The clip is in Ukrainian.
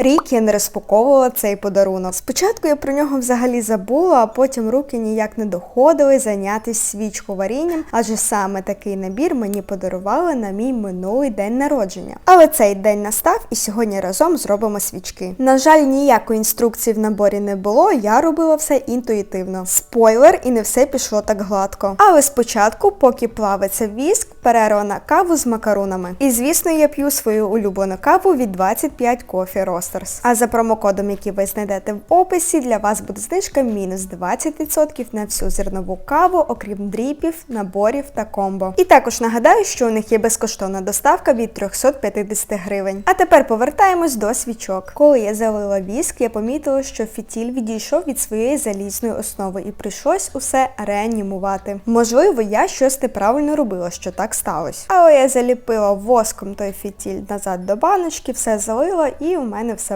Рік я не розпаковувала цей подарунок. Спочатку я про нього взагалі забула, а потім руки ніяк не доходили зайнятися свічковарінням, адже саме такий набір мені подарували на мій минулий день народження. Але цей день настав і сьогодні разом зробимо свічки. На жаль, ніякої інструкції в наборі не було, я робила все інтуїтивно. Спойлер, і не все пішло так гладко. Але спочатку, поки плавиться віск, перерва на каву з макарунами. І звісно, я п'ю свою улюблену каву від 25 Coffee Roasters. А за промокодом, який ви знайдете в описі, для вас буде знижка мінус 20% на всю зернову каву, окрім дріпів, наборів та комбо. І також нагадаю, що у них є безкоштовна доставка від 350 гривень. А тепер повертаємось до свічок. Коли я залила віск, я помітила, що фітіль відійшов від своєї залізної основи і прийшлось усе реанімувати. Можливо, я щось неправильно робила, що так сталося. Але я заліпила воском той фітіль назад до баночки, все залила і у мене